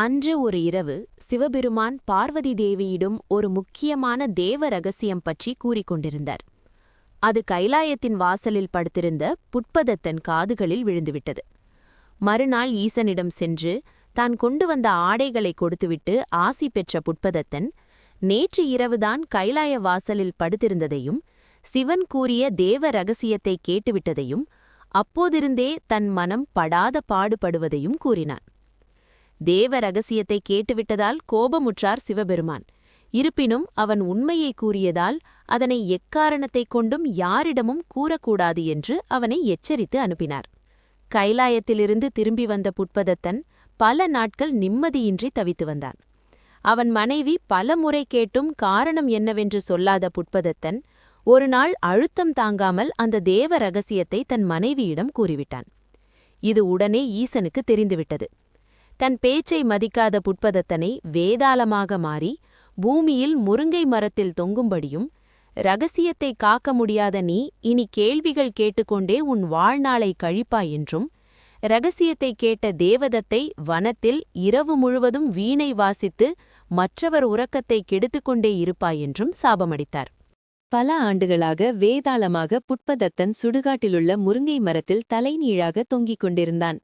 அன்று ஒரு இரவு சிவபெருமான் பார்வதி தேவியிடம் ஒரு முக்கியமான தேவ ரகசியம் பற்றி கூறிக்கொண்டிருந்தார் அது கைலாயத்தின் வாசலில் படுத்திருந்த புட்பதத்தன் காதுகளில் விழுந்துவிட்டது. மறுநாள் ஈசனிடம் சென்று தான் கொண்டு வந்த ஆடைகளை கொடுத்துவிட்டு ஆசி பெற்ற புட்பதத்தன் நேற்று இரவுதான் கைலாய வாசலில் படுத்திருந்ததையும் சிவன் கூறிய தேவ ரகசியத்தை கேட்டுவிட்டதையும் அப்போதிருந்தே தன் மனம் படாத பாடுபடுவதையும் கூறினான். தேவ ரகசியத்தை கேட்டுவிட்டதால் கோபமுற்றார் சிவபெருமான். இருப்பினும் அவன் உண்மையை கூறியதால் அதனை எக்காரணத்தைக் கொண்டும் யாரிடமும் கூறக்கூடாது என்று அவனை எச்சரித்து அனுப்பினார். கைலாயத்திலிருந்து திரும்பி வந்த புட்பதத்தன் பல நாட்கள் நிம்மதியின்றி தவித்து வந்தான். அவன் மனைவி பல முறை கேட்டும் காரணம் என்னவென்று சொல்லாத புட்பதத்தன் ஒருநாள் அழுத்தம் தாங்காமல் அந்த தேவ ரகசியத்தை தன் மனைவியிடம் கூறிவிட்டான். இது உடனே ஈசனுக்கு தெரிந்துவிட்டது. தன் பேச்சை மதிக்காத புட்பதத்தனை வேதாளமாக மாறி பூமியில் முருங்கை மரத்தில் தொங்கும்படியும் ரகசியத்தை காக்க முடியாத நீ இனி கேள்விகள் கேட்டுக்கொண்டே உன் வாழ்நாளை கழிப்பாய் என்றும் ரகசியத்தை கேட்ட தேவதத்தை வனத்தில் இரவு முழுவதும் வீணை வாசித்து மற்றவர் உறக்கத்தை கெடுத்துக்கொண்டே இருப்பாய் என்றும் சாபமடித்தார். பல ஆண்டுகளாக வேதாளமாக புட்பதத்தன் சுடுகாட்டிலுள்ள முருங்கை மரத்தில் தலைநீழாக தொங்கிக் கொண்டிருந்தான்.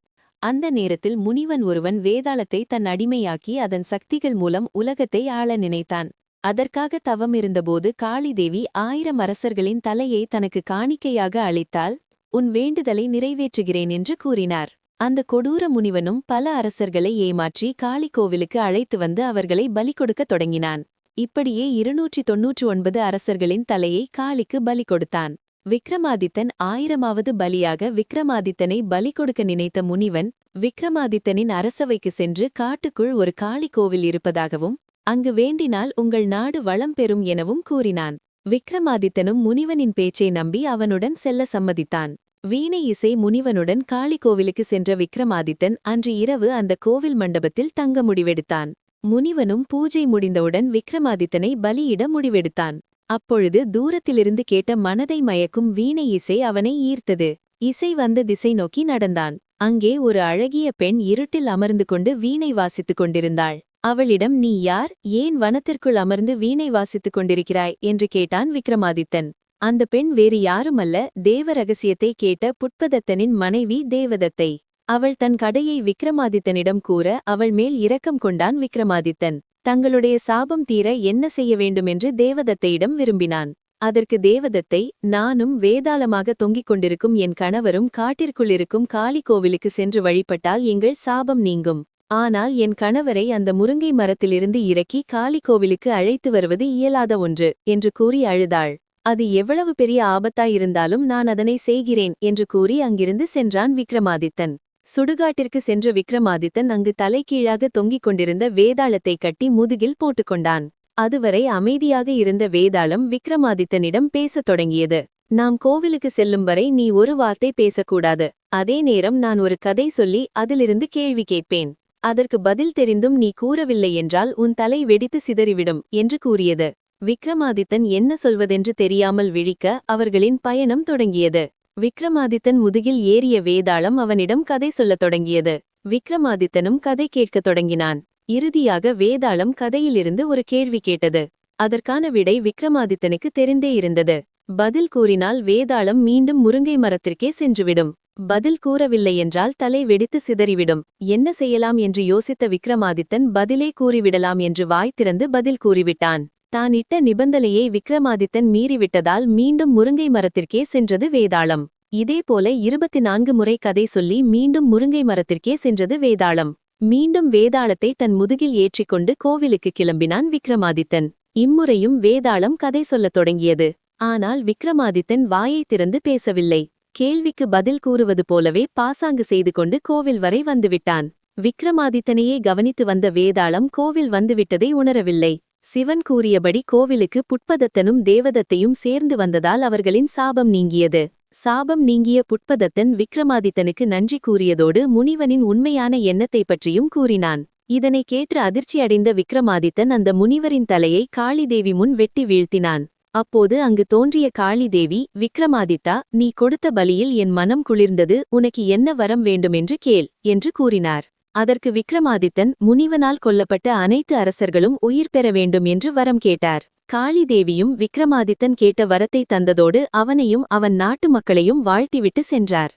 அந்த நேரத்தில் முனிவன் ஒருவன் வேதாளத்தை தன் அடிமையாக்கி அதன் சக்திகள் மூலம் உலகத்தை ஆள நினைத்தான். அதற்காக தவமிருந்தபோது காளிதேவி ஆயிரம் அரசர்களின் தலையை தனக்கு காணிக்கையாக அளித்தால் உன் வேண்டுதலை நிறைவேற்றுகிறேன் என்று கூறினார். அந்த கொடூர முனிவனும் பல அரசர்களை ஏமாற்றி காளி கோவிலுக்கு அழைத்து வந்து அவர்களை பலி கொடுக்கத் தொடங்கினான். இப்படியே இருநூற்றி தொன்னூற்று ஒன்பது அரசர்களின் தலையை காளிக்கு பலி கொடுத்தான். விக்ரமாதித்தன் ஆயிரமாவது பலியாக விக்ரமாதித்தனை பலி கொடுக்க நினைத்த முனிவன் விக்ரமாதித்தனின் அரசவைக்கு சென்று காட்டுக்குள் ஒரு காளி கோவில் இருப்பதாகவும் அங்கு வேண்டினால் உங்கள் நாடு வளம் பெறும் எனவும் கூறினான். விக்ரமாதித்தனும் முனிவனின் பேச்சை நம்பி அவனுடன் செல்ல சம்மதித்தான். வீணை இசை முனிவனுடன் காளி கோவிலுக்கு சென்ற விக்ரமாதித்தன் அன்று இரவு அந்த கோவில் மண்டபத்தில் தங்க முடிவெடுத்தான். முனிவனும் பூஜை முடிந்தவுடன் விக்ரமாதித்தனை பலியிட முடிவெடுத்தான். அப்பொழுது தூரத்திலிருந்து கேட்ட மனதை மயக்கும் வீணை இசை அவனை ஈர்த்தது. இசை வந்த திசை நோக்கி நடந்தான். அங்கே ஒரு அழகிய பெண் இருட்டில் அமர்ந்து கொண்டு வீணை வாசித்துக் கொண்டிருந்தாள். அவளிடம் நீ யார்? ஏன் வனத்திற்குள் அமர்ந்து வீணை வாசித்துக் கொண்டிருக்கிறாய்? என்று கேட்டான் விக்ரமாதித்தன். அந்த பெண் வேறு யாருமல்ல. தேவ ரகசியத்தை கேட்ட புட்பதத்தனின் மனைவி தேவதத்தை. அவள் தன் கடையை விக்ரமாதித்தனிடம் கூற அவள் மேல் இரக்கம் கொண்டான் விக்ரமாதித்தன். தங்களுடைய சாபம் தீர என்ன செய்ய வேண்டுமென்று தேவதத்தையிடம் விரும்பினான். அதற்கு தேவதத்தை நானும் வேதாளமாக தொங்கிக் கொண்டிருக்கும் என் கணவரும் காட்டிற்குள்ளிருக்கும் காளி கோவிலுக்கு சென்று வழிபட்டால் எங்கள் சாபம் நீங்கும். ஆனால் என் கணவரை அந்த முருங்கை மரத்திலிருந்து இறக்கி காளி கோவிலுக்கு அழைத்து வருவது இயலாத ஒன்று என்று கூறி அழுதாள். அது எவ்வளவு பெரிய ஆபத்தாயிருந்தாலும் நான் அதனை செய்கிறேன் என்று கூறி அங்கிருந்து சென்றான் விக்ரமாதித்தன். சுடுகாட்டிற்கு சென்ற விக்ரமாதித்தன் அங்கு தலைகீழாக தொங்கிக் கொண்டிருந்த வேதாளத்தை கட்டி முதுகில் போட்டுக்கொண்டான் அதுவரை அமைதியாக இருந்த வேதாளம் விக்ரமாதித்தனிடம் பேசத் தொடங்கியது. நாம் கோவிலுக்கு செல்லும் வரை நீ ஒரு வார்த்தை பேசக்கூடாது. அதே நேரம் நான் ஒரு கதை சொல்லி அதிலிருந்து கேள்வி கேட்பேன். அதற்கு பதில் தெரிந்தும் நீ கூறவில்லை என்றால் உன் தலை வெடித்து சிதறிவிடும் என்று கூறியது. விக்ரமாதித்தன் என்ன சொல்வதென்று தெரியாமல் விழிக்க அவர்களின் பயணம் தொடங்கியது. விக்ரமாதித்தன் முதுகில் ஏறிய வேதாளம் அவனிடம் கதை சொல்லத் தொடங்கியது. விக்ரமாதித்தனும் கதை கேட்கத் தொடங்கினான். இறுதியாக வேதாளம் கதையிலிருந்து ஒரு கேள்வி கேட்டது. அதற்கான விடை விக்ரமாதித்தனுக்கு தெரிந்தே இருந்தது. பதில் கூறினால் வேதாளம் மீண்டும் முருங்கை மரத்திற்கே சென்றுவிடும். பதில் கூறவில்லை என்றால் தலை வெடித்து சிதறிவிடும். என்ன செய்யலாம் என்று யோசித்த விக்ரமாதித்தன் பதிலே கூறிவிடலாம் என்று வாய் திறந்து பதில் கூறிவிட்டான். தான் இட்ட நிபந்தனையை விக்ரமாதித்தன் மீறிவிட்டதால் மீண்டும் முருங்கை மரத்திற்கே சென்றது வேதாளம். இதேபோல இருபத்தி நான்கு முறை கதை சொல்லி மீண்டும் முருங்கை மரத்திற்கே சென்றது வேதாளம். மீண்டும் வேதாளத்தை தன் முதுகில் ஏற்றிக்கொண்டு கோவிலுக்கு கிளம்பினான் விக்ரமாதித்தன். இம்முறையும் வேதாளம் கதை சொல்லத் தொடங்கியது. ஆனால் விக்ரமாதித்தன் வாயை திறந்து பேசவில்லை. கேள்விக்கு பதில் கூறுவது போலவே பாசாங்கு செய்து கொண்டு கோவில் வரை வந்துவிட்டான். விக்ரமாதித்தனையே கவனித்து வந்த வேதாளம் கோவில் வந்துவிட்டதை உணரவில்லை. சிவன் கூறியபடி கோவிலுக்கு புட்பதத்தனும் தேவதத்தையும் சேர்ந்து வந்ததால் அவர்களின் சாபம் நீங்கியது. சாபம் நீங்கிய புட்பதத்தன் விக்ரமாதித்தனுக்கு நன்றி கூறியதோடு முனிவனின் உண்மையான எண்ணத்தை பற்றியும் கூறினான். இதனை கேட்டு அதிர்ச்சியடைந்த விக்ரமாதித்தன் அந்த முனிவரின் தலையை காளிதேவி முன் வெட்டி வீழ்த்தினான். அப்போது அங்கு தோன்றிய காளிதேவி விக்ரமாதித்தா நீ கொடுத்த பலியில் என் மனம் குளிர்ந்தது உனக்கு என்ன வரம் வேண்டுமென்று கேள் என்று கூறினார். அதற்கு விக்ரமாதித்தன் முனிவனால் கொல்லப்பட்ட அனைத்து அரசர்களும் உயிர் பெற வேண்டும் என்று வரம் கேட்டார். காளி தேவியும் விக்ரமாதித்தன் கேட்ட வரத்தை தந்ததோடு அவனையும் அவன் நாட்டு மக்களையும் வாழ்த்திவிட்டு சென்றார்.